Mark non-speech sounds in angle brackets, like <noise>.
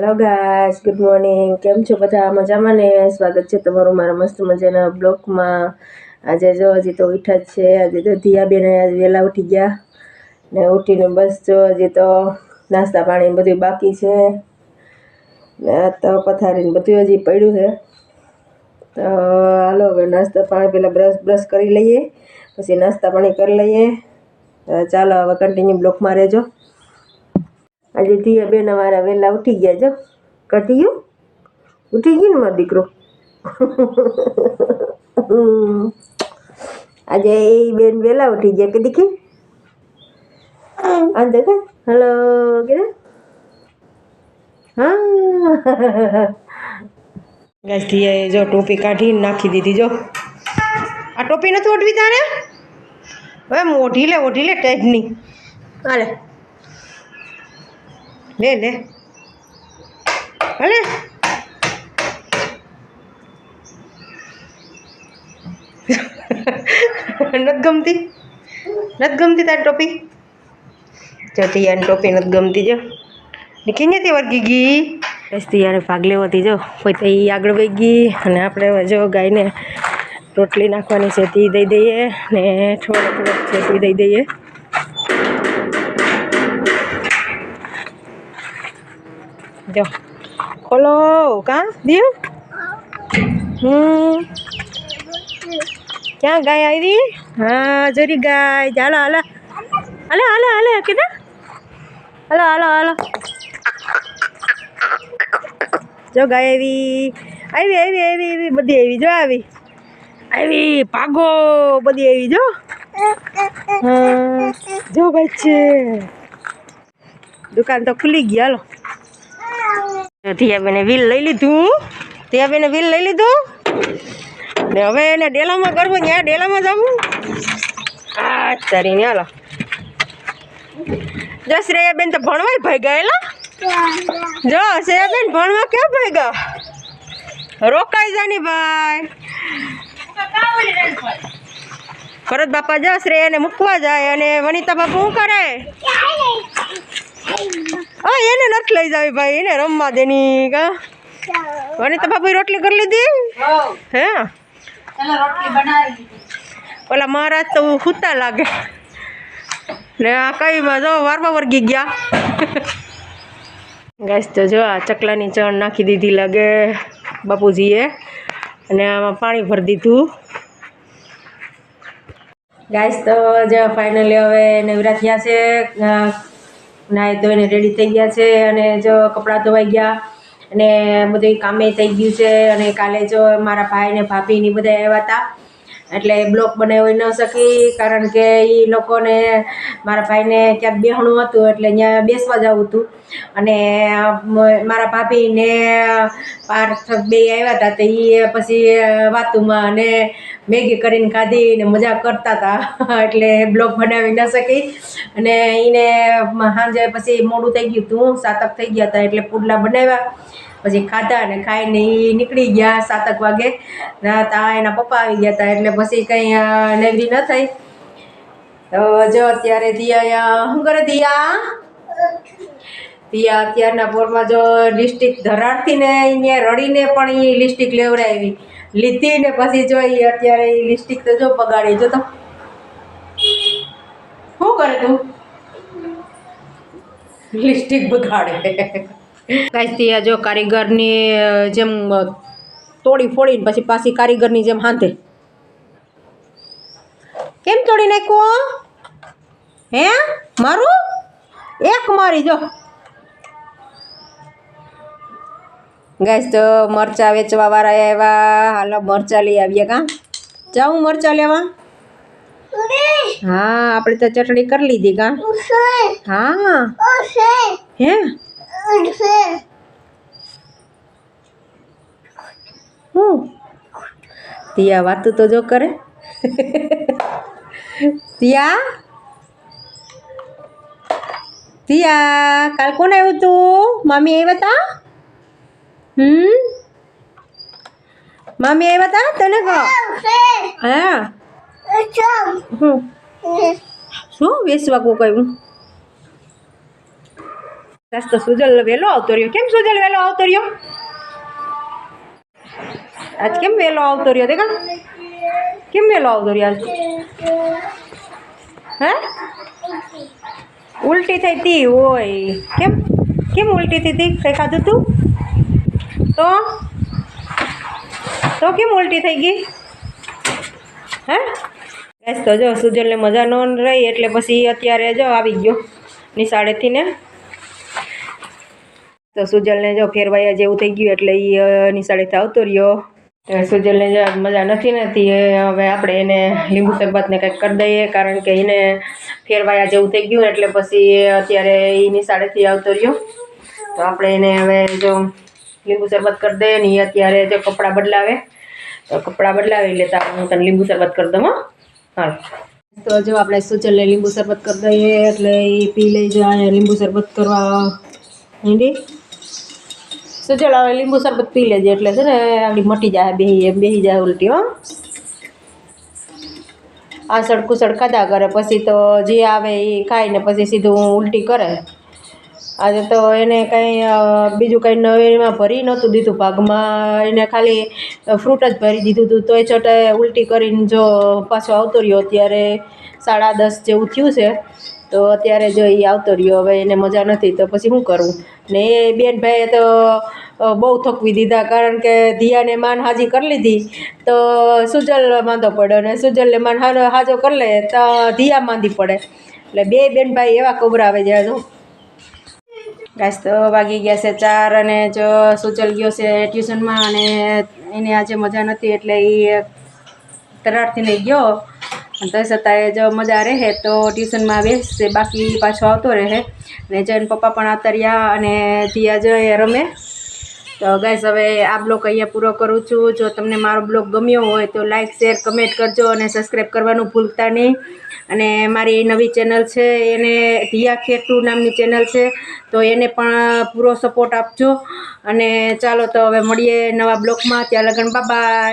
Hello guys good morning કેમ છો બધા? મજામાં ને? સ્વાગત છે તમારું મારા મસ્ત મજાના બ્લોગમાં. આજે જો, હજી તો ઉઠા જ છે. આજે તો ધીયાબેન વહેલા ઉઠી ગયા. ને ઉઠીને બસ જો, હજી તો નાસ્તા પાણી બધું બાકી છે. ને તો પથારીને બધું હજી પડ્યું છે. તો હાલો, હવે નાસ્તા પાણી પહેલાં બ્રશ બ્રશ કરી લઈએ. પછી નાસ્તા પાણી કરી લઈએ. ચાલો, હવે કન્ટિન્યુ બ્લોકમાં રહેજો. આજે ધીયા બેન અમારા વહેલા ઉઠી ગયા જો કટી ગયું ઉઠી ગયું ને મારો દીકરો? આજે એ બેન વહેલા ઉઠી ગયા કે દીખી આ દેખ. હલો કે હા. ગાઈસ ધીયાએ જો ટોપી કાઢીને નાખી દીધી જો. આ ટોપી નથી ઓઢવી તારે? હવે મોઢી લે ઓઢી લે ટાઈપની અરે લે લે. ભલે નથી ગમતી? નથી ગમતી તારી ટોપી? જો તિયાની ટોપી નથી ગમતી, જો. નીકળી ને તે વર્ગી ગઈ? બસ તિયાને ભાગ લેવો હતી, જો. કોઈ તો આગળ વહી ગઈ અને આપણે જો ગાયને રોટલી નાખવાની છે તે દઈ દઈએ. ને થોડો થોડોક છે તે દઈ દઈએ. જો. ખોલો, કા? દિયો હમ. ક્યાં ગાય આવી? હા, જરી ગાય. ચાલો હાલો હાલો. હાલો હાલો કીધા હાલો હાલો હાલો. જો ગાય આવી. આવી આવી આવી આવી. બધી આવી, જો આવી. આવી પાગો બધી આવી, જો. જો, ભાઈ, છે. દુકાન તો ખુલી ગઈ, હાલો. ધીયાબેને વ્હીલ લઈ લીધું. ધીયાબેને વ્હીલ લઈ લીધું. ને હવે એને ડેલામાં કરવું ત્યાં ડેલામાં જવું આ તારી ને હાલો. જો શ્રેયાબેન તો ભણવાય ભાઈ ગયેલા જો શ્રેયાબેન ભણવા કેવું ભાઈ ગયા રોકાઈ જાની ભાઈ. ભરત બાપા, જો શ્રેયાને મૂકવા જાય અને વનિતા બાપુ શું કરે? હા, એને નથી લઈ જાવી ભાઈ, એને રમવા દેની કા? વનિતા બાપુ રોટલી કરી લીધી? હે? ઓલા મહારાજ તો હુતા લાગે. ને આ કઈ જો વારમાં વર્ગી ગયા. ગેસ તો જો આ ચકલાની ચણ નાખી દીધી લાગે બાપુજીએ. અને આમાં પાણી ભરી દીધું. ગાઈસ, તો જો ફાઇનલી હવે નવરા થયા છે. નાહી ધોઈને રેડી થઈ ગયા છે અને જો કપડાં ધોવાઈ ગયા અને બધું કામે થઈ ગયું છે અને કાલે જો મારા ભાઈ ને ભાભી ને બધા આવ્યા હતા. એટલે બ્લોક બનાવી ન શકી, કારણ કે એ લોકોને, મારા ભાઈને ક્યાંક બેહણું હતું એટલે અહીંયા બેસવા જવું હતું. અને મારા ભાભીને પાર્થ બે આવ્યા હતા, તો એ પછી વાતુમાં અને મેગી કરીને ખાધી ને મજા કરતા હતા. <laughs> એટલે બ્લોગ બનાવી ન શકી. અને એને સાંજે પછી મોડું થઈ ગયું હતું સાતક થઈ ગયા હતા એટલે પુડલા બનાવ્યા. પછી ખાધા અને ખાઈને એ નીકળી ગયા સાતક વાગે. તા એના પપ્પા આવી ગયા હતા એટલે પછી કંઈ નેવરી ન થઈ. તો જો અત્યારે દિયા શું કરે દિયા? દિયા અત્યારના પોરમાં જો લિસ્ટિક ધરાડતી ને અહીંયા રડીને પણ એ લિસ્ટિક લેવડાવી. લીધી ને પછી જો ઈ અત્યારે એ લિપસ્ટિક તો જો બગાડી, જો તો. શું કરે તું? લિપસ્ટિક બગાડે. કાંઈ જો કારીગરની જેમ તોડી ફોડીને પછી પાછી કારીગરની જેમ હાંધે. કેમ તોડી નાખ્યો હે? મારું? એક મારી, જો. ગાઈસ, તો મરચા વેચવા વાળા આવ્યા. હાલો, મરચા લઈ આવીએ કાં? જાઉં મરચા લેવા? હા, આપણે તો ચટણી કરી લીધી કાં? હા. હે? હું? તિયા વાતું તો જો કરે. તિયા? તિયા, કાલ કોણ આવ્યું તું? મામી આવ્યા તા? હમ? મમ્મી આવ્યા તા તને કહો હા. શું વેસવા કો કહ્યું બસ તો સુજલ વહેલો આવતો રહ્યો. કેમ સુજલ વહેલો આવતો રહ્યો? આજ કેમ વહેલો આવતો રહ્યો દેખા? કેમ વહેલો આવતો રહ્યો આજ? હે? ઉલટી થઈ હતી હોય કેમ? કેમ ઉલટી થઈ હતી કંઈ ખાધું તું? તો? તો કેમ ઉલટી થઈ ગઈ? હે? બસ તો જો સુજલને મજા ન રહી, એટલે પછી અત્યારે જો આવી ગયો, નિશાળેથી ને. તો સુજલને જો ફેરવાયા જેવું થઈ ગયું, એટલે એ નિશાળેથી આવતો રહ્યો. સુજલને જો મજા નથી નથી હવે આપણે એને લીંબુ શરબતને કંઈક કરી દઈએ, કારણ કે એને ફેરવાયા જેવું થઈ ગયું એટલે પછી અત્યારે એ નિશાળેથી આવતો રહ્યો. તો આપણે એને હવે જો લીંબુ શરબત કરી દે ને અત્યારે જો કપડાં બદલાવે, તો કપડાં બદલાવી લેતા હું તને લીંબુ શરબત કરી દઉં, હા. તો જો આપણે સુજલને લીંબુ શરબત કરી દઈએ, એટલે એ પી લઈ જાય, લીંબુ શરબત કરવા. હિન્દી સુજલ હવે લીંબુ શરબત પી લેજે, એટલે છે ને આગળ મટી જાય બેહી બેહી જાય ઉલટી, હો. આ સડકું ખાધા કરે, પછી તો જે આવે એ ખાઈને પછી સીધું ઉલટી કરે. આજે તો એને કંઈ બીજું કંઈ નવીનમાં ભરી નહોતું દીધું. પાગમાં એને ખાલી ફ્રૂટ જ ભરી દીધું હતું તોય છતાં ઉલટી કરીને જો પાછો આવતો રહ્યો. અત્યારે સાડા દસ જેવું થયું છે. તો અત્યારે જો એ આવતો રહ્યો. હવે એને મજા નથી. તો પછી શું કરવું ને એ બેન ભાઈએ તો બહુ થકવી દીધા. કારણ કે ધિયાને માન હાજી કરી લીધી. તો સુજલ માંદો પડ્યો ને સુજલને માન હાજો કરી લે. તો ધિયા માંદી પડે. એટલે બે બેન ભાઈ એવા કબરાવે જાય તો ગાઈસ, તો વાગી ગયા છે ચાર અને જો સુચલ ગયો છે ટ્યુશનમાં અને એને આજે મજા નથી એટલે એ તરારથી નહીં ગયો. અને તો છતાં જો મજા રહે તો ટ્યુશનમાં બેસશે બાકી પાછો આવતો રહે. અને જૈન પપ્પા પણ આવતા રહ્યા અને ધીયા જો એ રમે. તો ગાઈસ હવે આ બ્લોગ અહીંયા પૂરો કરું છું. જો તમને મારો બ્લોગ ગમ્યો હોય તો લાઇક શેર કમેન્ટ કરજો અને સબસ્ક્રાઈબ કરવાનું ભૂલતા નહીં. અને મારી નવી ચેનલ છે, એને ધિયા ખેટુ નામની ચેનલ છે, તો એને પણ પૂરો સપોર્ટ આપજો. અને ચાલો તો હવે મળીએ નવા બ્લોગમાં. ત્યાં લગન બાય